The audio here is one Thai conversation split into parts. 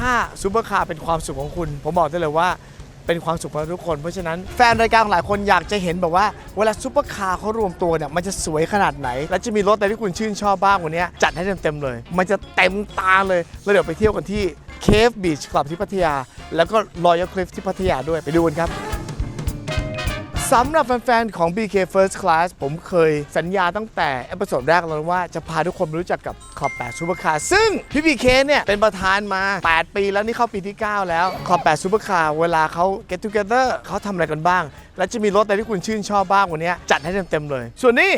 ถ้าซูเปอร์คาร์เป็นความสุขของคุณ ผมบอกได้เลยว่าเป็นความสุขของทุกคน เพราะฉะนั้นแฟนรายการหลายคนอยากจะเห็นแบบว่าเวลาซูเปอร์คาร์เขารวมตัวเนี่ยมันจะสวยขนาดไหน และจะมีรถอะไรที่คุณชื่นชอบบ้างวันนี้จัดให้เต็มๆเลย มันจะเต็มตาเลยแล้วเดี๋ยวไปเที่ยวกันที่เคฟบีชกลับที่พัทยา แล้วก็รอยัลคลิฟที่พัทยาด้วยไปดูกันครับ สำหรับแฟน ๆ ของ BK First Class ผมเคยสัญญาตั้งแต่เอพิโซดแรกแล้วว่าจะพาทุกคนรู้จักกับคลับ8 Supercar ซึ่งพี่ BK เนี่ย เป็นประธานมา 8 ปีแล้วนี่เข้าปีที่ 9 แล้วคลับ8 Supercar เวลาเขา get together เขาทำอะไรกันบ้าง และจะมีรถอะไรที่คุณชื่นชอบบ้างวันนี้จัดให้เต็ม ๆ เลย ส่วนนี้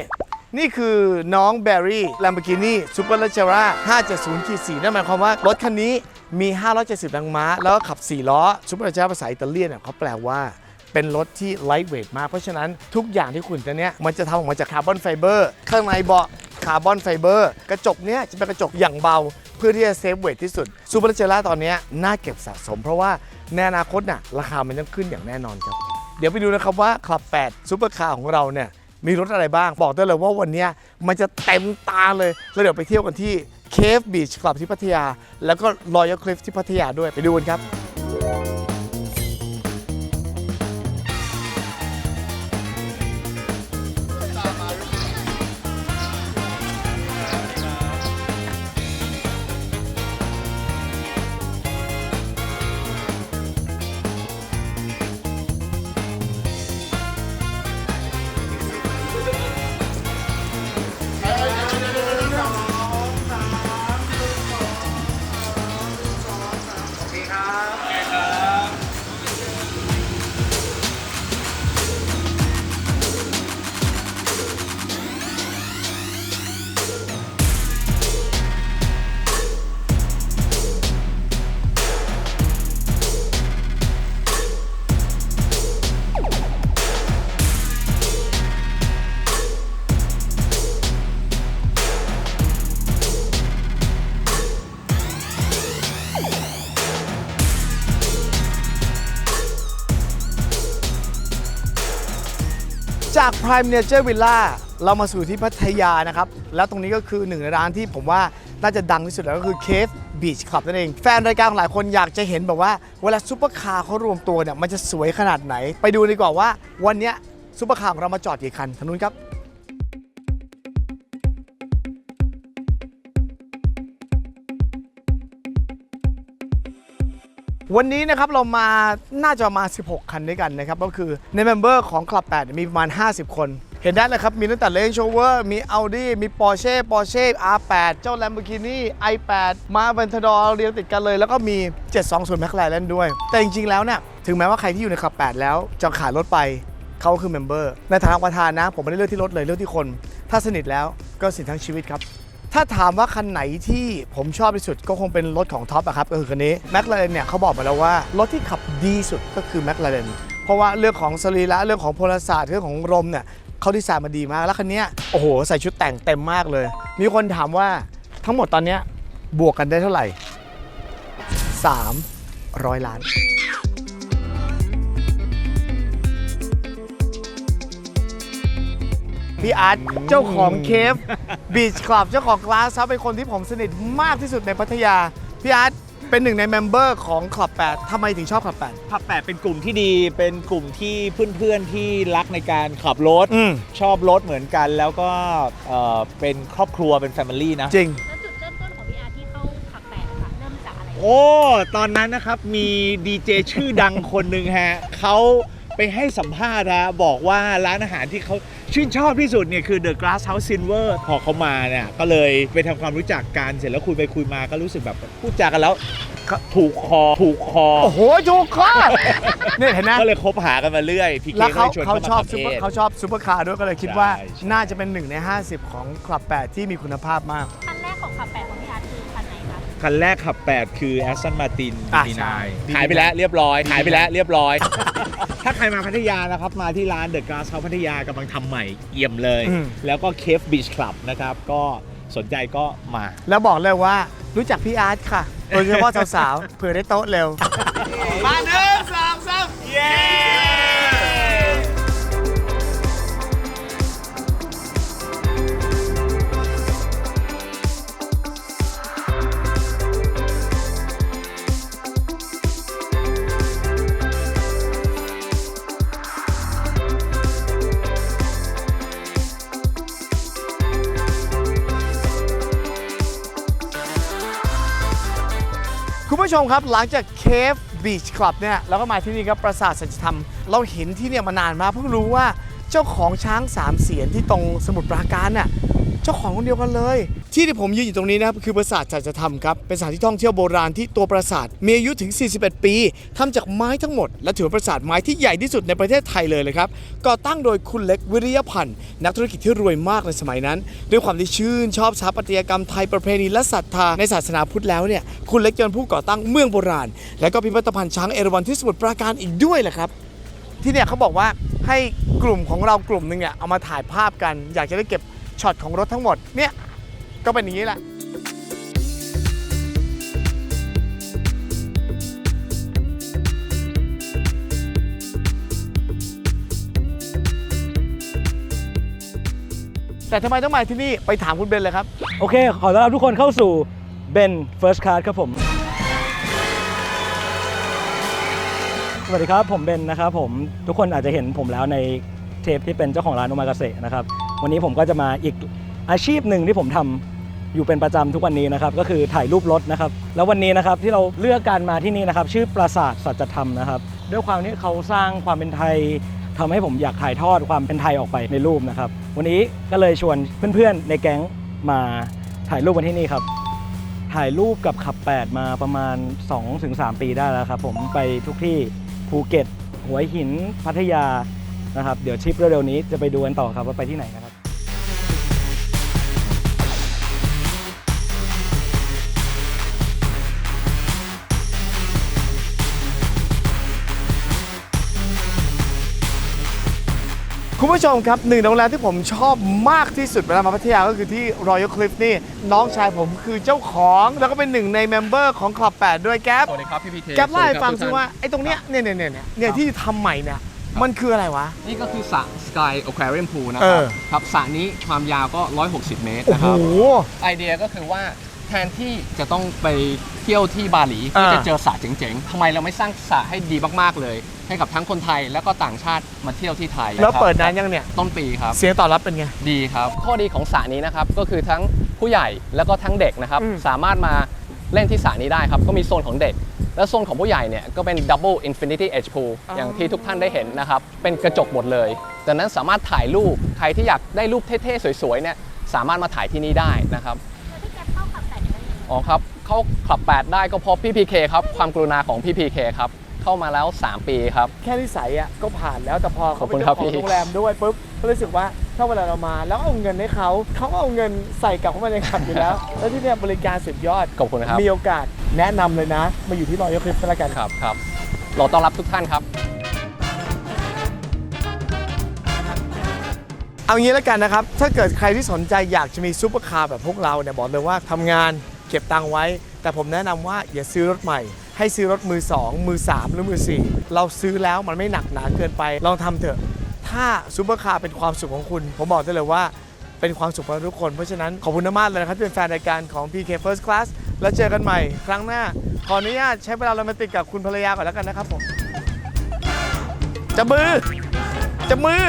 นี่คือน้องแบร์รี่ Lamborghini Super l e g e r a 570 4นั่นหมายความว่ารถคันนี้มี 570 แรงม้า แล้วก็ขับ 4 ล้อ Super l e g e r a ภาษาอิตาเลียนเนี่ยเขาแปลว่า เป็นรถที่ lightweight มาก เพราะฉะนั้นทุกอย่างที่คุณจะเนี้ยมันจะทำออกมาจากคาร์บอนไฟเบอร์ข้างในเบาะคาร์บอนไฟเบอร์กระจกเนี้ยจะเป็นกระจกอย่างเบา เพื่อที่จะเซฟเวทที่สุดซูเปอร์เจล่าตอนเนี้ยน่าเก็บสะสม เพราะว่าในอนาคตน่ะราคามันต้องขึ้นอย่างแน่นอนครับ เดี๋ยวไปดูนะครับว่าคลับ8ซูเปอร์คาร์ของเราเนี่ยมีรถอะไรบ้าง บอกได้เลยว่าวันเนี้ยมันจะเต็มตาเลย แล้วเดี๋ยวไปเที่ยวกันที่เคฟบีชคลับที่พัทยา แล้วก็รอยัลคลิฟที่พัทยาด้วยไปดูกันครับ จาก Prime Nature Villa เรามาสู่ที่พัทยานะครับ แล้วตรงนี้ก็คือหนึ่งในร้านที่ผมว่าน่าจะดังที่สุดแล้วก็คือ Cave Beach Club นั่นเอง แฟนรายการหลายคนอยากจะเห็นแบบว่า เวลาซูเปอร์คาร์เขารวมตัวเนี่ย มันจะสวยขนาดไหน ไปดูดีกว่าว่าวันนี้ยซูเปอร์คาร์ของเรามาจอดกี่คันทางนู้นครับ วันนี้นะครับเรามาน่าจะมา 16 คันด้วยกันนะครับ ก็คือในเมมเบอร์ของ Club 8มีประมาณ 50 คน เห็นได้เลยครับ มีตั้งแต่ Range Rover มี Audi มี Porsche Porsche R8 เจ้า Lamborghini i8 มา Aventador เรียงติดกันเลย แล้วก็มี 720 McLaren ด้วย แต่จริงๆ แล้วเนี่ยถึงแม้ว่าใครที่อยู่ใน Club 8แล้วจะขายรถไปเขาคือเมมเบอร์ในฐานะประธานนะ ผมไม่ได้เลือกที่รถเลยเลือกที่คน ถ้าสนิทแล้วก็สนิททั้งชีวิตครับ ถ้าถามว่าคันไหนที่ผมชอบที่สุดก็คงเป็นรถของท็อปอะครับก็คือคันนี้แม l ลาเรนเนี่ยเขาบอกมาแล้วว่า รถที่ขับดีสุดก็คือแม l ลาเรนเพราะว่าเรื่องของสรีระเรื่องของพลศาสตร์เรื่องของลมเนี่ยเขาดีไซน์มาดีมาก แล้วคันนี้โอ้โหใส่ชุดแต่งเต็มมากเลย มีคนถามว่าทั้งหมดตอนนี้บวกกันได้เท่าไหร่ 300 ล้าน พี่อาร์ตเจ้าของเคฟบีชคลับเจ้าของกลาสครับเป็นคนที่ผมสนิทมากที่สุดในพัทยา พี่อาร์ตเป็นหนึ่งในเมมเบอร์ของคลับ8ทำไมถึงชอบคลับ8 ผับแปดเป็นกลุ่มที่ดี เป็นกลุ่มที่เพื่อนๆที่รักในการขับรถ อืม ชอบรถเหมือนกัน แล้วก็เอ่อเป็นครอบครัวเป็นแฟมิลี่นะ จริง แล้วจุดเริ่มต้นของพี่อาร์ที่เข้าขับแปดค่ะ เริ่มจากอะไร โอ้ ตอนนั้นนะครับมีดีเจชื่อดังคนหนึ่งฮะเขาไปให้สัมภาษณ์นะบอกว่าร้านอาหารที่เขา ชื่นชอบที่สุดเนี่ยคือ The Glass House Silver พอเขามาเนี่ยก็เลยไปทำความรู้จักกันเสร็จแล้วคุยไปคุยมาก็รู้สึกแบบพูดจากันแล้วถูกคอถูกคอ โอ้โหจูกข้อเนี่ยเห็นไหมก็เลยคบหากันมาเรื่อยพี่เคแล้วก็เขาเลยชวนเขาเขามาชอบทำซูเอเปอร์งเขาชอบซูเปอร์คาร์ด้วยก็เลยคิดว่า ใช่ใช่ น่าจะเป็นหนึ่งใน 50 ของคลับ8ที่มีคุณภาพมาก คันแรกของขับแปด คะคันแรกขับ 8 คือ Aston Martin อะ d ใช่ขายไปแล้วเรียบร้อย ขายไปแล้วเรียบร้อย ถ้าใครมาพัทยานะครับ มาที่ร้าน The Glass House พัทยากำลังทำใหม่เอี่ยมเลย อืม แล้วก็ Cave Beach Club นะครับ ก็สนใจก็มา แล้วบอกเลยว่ารู้จักพี่อาร์ตค่ะ โดยเฉพาะสาวๆ เผื่อได้โต๊ะเร็ว มาหนึ่งสองสามเย้ ผู้ชมครับหลังจากเคฟบีชคลับเนี่ยเราก็มาที่นี่ครับปราสาทสัจธรรม เราเห็นที่เนี่ยมานานมากเพิ่งรู้ว่าเจ้าของช้างสามเสียนที่ตรงสมุทรปราการน่ะ เจ้าของคนเดียวกันเลย ที่ที่ผมยืนอยู่ตรงนี้นะครับคือปราสาทสัจธรรมครับเป็นสถานที่ท่องเที่ยวโบราณที่ตัวปราสาทมีอายุถึง 41 ปีทำจากไม้ทั้งหมด และถือเป็นปราสาทไม้ที่ใหญ่ที่สุดในประเทศไทยเลยเลยครับก่อตั้งโดยคุณเล็กวิริยพันธ์นักธุรกิจที่รวยมากในสมัยนั้น ด้วยความที่ชื่นชอบสถาปัตยกรรมไทยประเพณีและศรัทธาในศาสนาพุทธแล้วเนี่ยคุณเล็กจะเป็นผู้ก่อตั้งเมืองโบราณ และก็พิพิธภัณฑ์ช้างเอราวัณที่สมุทรปราการอีกด้วยแหละครับที่เนี่ยเขาบอกว่าให้กลุ่มของเรากลุ่มหนึ่งเนี่ยเอามาถ่ายภาพกัน อยากจะได้เก็บ ช็อตของรถทั้งหมดเนี่ยก็เป็นอย่างนี้แหละแต่ทำไมต้องมาที่นี่ไปถามคุณเบนเลยครับ โอเค ขอต้อนรับทุกคนเข้าสู่ Ben First Class ครับผม สวัสดีครับ ผมเบนนะครับผม ทุกคนอาจจะเห็นผมแล้วในเทปที่เป็นเจ้าของร้านโอมากาเสะนะครับ วันนี้ผมก็จะมาอีกอาชีพหนึ่งที่ผมทำอยู่เป็นประจำทุกวันนี้นะครับก็คือถ่ายรูปรถนะครับ แล้ววันนี้นะครับที่เราเลือกการมาที่นี่นะครับ ชื่อปราสาทสัจธรรมนะครับ ด้วยความที่เขาสร้างความเป็นไทยทำให้ผมอยากถ่ายทอดความเป็นไทยออกไปในรูปนะครับ วันนี้ก็เลยชวนเพื่อนๆในแก๊งมาถ่ายรูปกันที่นี่ครับถ่ายรูปกับขับ 8 มาประมาณ 2-3 ปีได้แล้วครับ ผมไปทุกที่ภูเก็ต หัวหินพัทยานะครับ เดี๋ยวทริปเร็วๆนี้จะไปดูกันต่อครับว่าไปที่ไหนกัน ครับคุณผู้ชมครับหนึ่งในโรงแรมที่ผมชอบมากที่สุดเวลามาพัทยาก็คือที่ Royal Cliff นี่น้องชายผมคือเจ้าของ แล้วก็เป็นหนึ่งในเมมเบอร์ของคลับ8ด้วยแก๊ปสวัสดีครับพี่พีเคแก๊ปเล่าให้ฟังสซิวัสดีครับว่าไอ้ตรงเนี้ยเนี่ยเนี่ยเนี่ยเนี่ยเนี่ยที่ทำใหม่เนี่ยมันคืออะไรวะทุกท่านนี่ก็คือสระ Sky Aquarium Pool นะเอครับอครับสระนี้ความยาวก็ 160 เมตรโอ้นะโหครับ ไอเดียก็คือว่าแทนที่จะต้องไปเที่ยวที่บาหลีเพื่ออ่าจะเจอสระเจ๋งๆทำไมเราไม่สร้างสระให้ดีมากๆเลย ให้กับทั้งคนไทยแล้วก็ต่างชาติมาเที่ยวที่ไทยแล้วะครับเปิดนานยังเนี่ยต้นปีครับ เสียงตอบรับเป็นไง ดีครับ ข้อดีของสระนี้นะครับก็คือทั้งผู้ใหญ่แล้วก็ทั้งเด็กนะครับ อืม สามารถมาเล่นที่สระนี้ได้ครับ ก็มีโซนของเด็ก และโซนของผู้ใหญ่เนี่ยก็เป็น Double Infinity Edge Pool อย่างที่ทุกท่านได้เห็นนะครับ เป็นกระจกหมดเลยดังนั้นสามารถถ่ายรูปใครที่อยากได้รูปเท่ๆ สวยๆเนี่ยสามารถมาถ่ายที่นี่ได้นะครับ อ๋อครับ เข้าคลับ 8 ได้ก็เพราะพี่พีเคครับ ความกรุณาของพี่พีเคครับ เข้ามาแล้ว 3 ปีครับ แค่นิสัยอะก็ผ่านแล้วแต่พอเขาเป็นขอบคุณครับพี่เจ้าของโรงแรมด้วยปุ๊บก็รู้สึกว่าถ้าเวลาเรามา แล้วเอาเงินให้เขาเขาก็เอาเงินใส่กลับเข้ามาในขับอยู่แล้ว แล้วที่เนี่ยบริการสุดยอด ขอบคุณครับ มีโอกาสแนะนำเลยนะ มาอยู่ที่รอยคลิปก็แล้วกัน ครับครับเราต้อนรับทุกท่านครับ เอางี้แล้วกันนะครับ ถ้าเกิดใครที่สนใจอยากจะมีซูเปอร์คาร์แบบพวกเราเนี่ยบอกเลยว่าทำงาน เก็บตังค์ไว้ แต่ผมแนะนำว่าอย่าซื้อรถใหม่ ให้ซื้อรถมือ 2 มือ 3 หรือมือ 4 เราซื้อแล้วมันไม่หนักหนาเกินไปลองทำเถอะ ถ้าซูเปอร์คาร์เป็นความสุขของคุณ ผมบอกได้เลยว่าเป็นความสุขของทุกคน เพราะฉะนั้นขอบคุณมากๆเลยนะครับที่เป็นแฟนรายการของ PK First Class แล้วเจอกันใหม่ ครั้งหน้า ขออนุญาตใช้เวลาโรแมนติกกับคุณภรรยาก่อนแล้วกันนะครับผมจับมือจับมือ